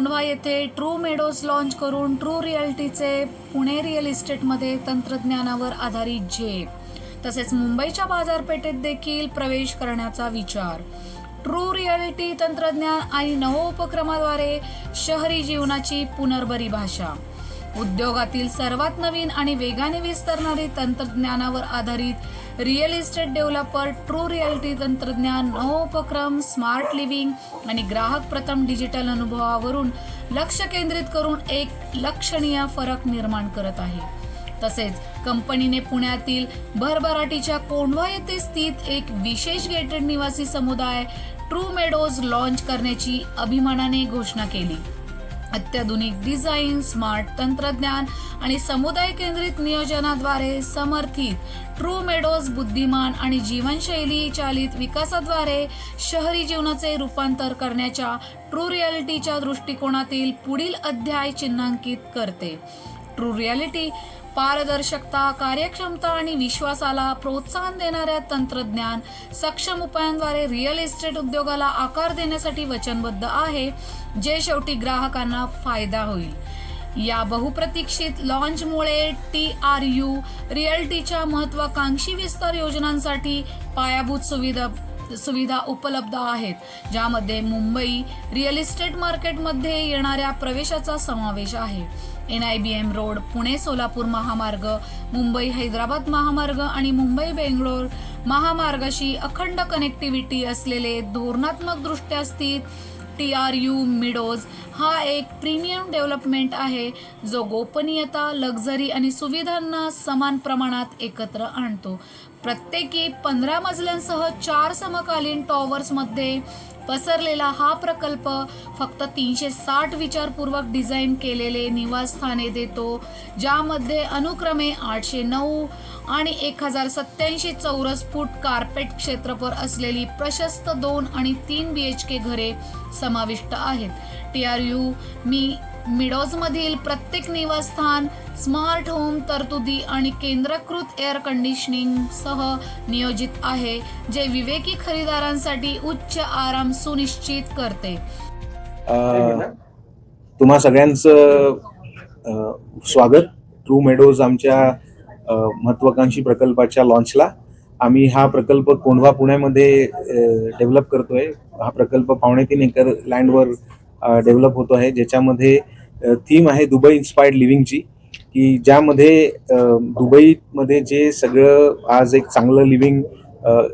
कोंढवा येथे true meadows launch करून true रिअल्टीचे पुणे रिअल इस्टेटमध्ये तंत्रज्ञानावर आधारित झेप. तसेच मुंबईच्या बाजारपेठेत देखील प्रवेश करण्याचा विचार. ट्रू रिअलिटी तंत्रज्ञान आणि नवोपक्रमाद्वारे शहरी जीवनाची पुनर्बरी भाषा. उद्योगातील सर्वात नवीन आणि वेगाने विस्तरणारी तंत्रज्ञानावर आधारित real estate developer true reality तंत्रज्ञान नवोपक्रम स्मार्ट लिव्हिंग आणि ग्राहक प्रथम डिजिटल अनुभवावरून लक्ष केंद्रित करून एक लक्षणीय फरक निर्माण करत आहे. तसेच कंपनीने पुण्यातील भरभराटीच्या कोंढवा येथे स्थित एक विशेष गेटेड निवासी समुदाय ट्रू मेडोज लॉन्च करण्याची अभिमानाने घोषणा केली. अत्याधुनिक डिझाईन स्मार्ट तंत्रज्ञान आणि समुदाय केंद्रित नियोजनाद्वारे समर्थित ट्रू मेडोज बुद्धिमान आणि जीवनशैली चालित विकासाद्वारे शहरी जीवनाचे रूपांतर करण्याच्या ट्रू रियालिटीच्या दृष्टिकोनातील पुढील अध्याय चिन्हांकित करते. ट्रू रियालिटी पारदर्शकता कार्यक्षमता आणि विश्वासाला प्रोत्साहन देणाऱ्या तंत्रज्ञान सक्षम उपायांद्वारे रिअल इस्टेट उद्योगाला आकार देण्यासाठी वचनबद्ध आहे. जे शेवटी ग्राहकांना फायदा होईल. या बहुप्रतीक्षित लॉन्चमुळे टी आर यू रिअल्टीच्या महत्वाकांक्षी विस्तार योजनांसाठी पायाभूत सुविधा सुविधा उपलब्ध आहेत ज्यामध्ये मुंबई रिअल इस्टेट मार्केटमध्ये येणाऱ्या प्रवेशाचा समावेश आहे. N I B M road Pune Solapur महामार्ग मुंबई हैदराबाद महामार्ग आणि मुंबई बेंगलोर महामार्गाशी अखंड कनेक्टिव्हिटी असलेले धोरणात्मक दृष्ट्या स्थित टी आर यू मिडोज हा एक प्रीमियम डेव्हलपमेंट आहे जो गोपनीयता लक्झरी आणि सुविधांना समान प्रमाणात एकत्र आणतो. प्रत्येकी पंधरा मजल्यांसह चार समकालीन टॉवर्समध्ये पसरलेला हा प्रकल्प फक्त तीनशे साठ विचारपूर्वक डिझाईन केलेले निवासस्थाने देतो ज्यामध्ये अनुक्रमे आठशे नऊ आणि एक हजार सत्याऐंशी चौरस फूट कार्पेट क्षेत्रफळ असलेली प्रशस्त दोन आणि तीन बी एच के घरे समाविष्ट आहेत. टी आर यू मी मिडोजमधील प्रत्येक निवासस्थान स्मार्ट होम तरतुदी आणि केंद्रकृत एअर कंडिशनिंग सह नियोजित आहे जे विवेकी खरेदीदारांसाठी उच्च आराम सुनिश्चित करते. तुम्हा सगळ्यांचं स्वागत. ट्रू मेडोज आमच्या महत्वाकांक्षी प्रकल्पाच्या लॉन्चला आम्ही हा प्रकल्प कोंढवा पुण्यामध्ये डेव्हलप करतोय. हा प्रकल्प पावणे तीन एकर लँडवर डेव्हलप होतो आहे ज्याच्यामध्ये थीम आहे दुबई इन्स्पायर्ड लिव्हिंगची की ज्यामध्ये दुबईमध्ये जे सगळं आज एक चांगलं लिव्हिंग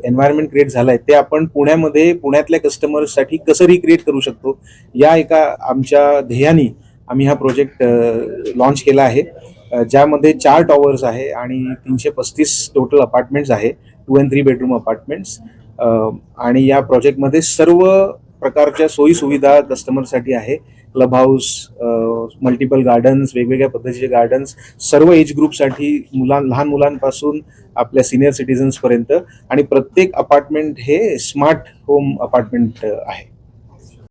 एन्व्हायरमेंट क्रिएट झालं आहे ते आपण पुण्यामध्ये पुण्यातल्या कस्टमर्ससाठी कसं रिक्रिएट करू शकतो या एका आमच्या ध्येयाने आम्ही हा प्रोजेक्ट लॉन्च केला आहे. ज्यामध्ये चार टॉवर्स आहे आणि तीनशे पस्तीस टोटल अपार्टमेंट्स आहे two and three bedroom apartments आणि या प्रोजेक्टमध्ये सर्व प्रकारच्या सोयीसुविधा कस्टमरसाठी आहे. क्लब हाऊस मल्टिपल गार्डन्स वेगवेगळ्या पद्धतीचे गार्डन्स सर्व एज ग्रुपसाठी मुलां लहान मुलांपासून आपल्या सिनियर सिटीजन्सपर्यंत आणि प्रत्येक अपार्टमेंट हे स्मार्ट होम अपार्टमेंट आहे.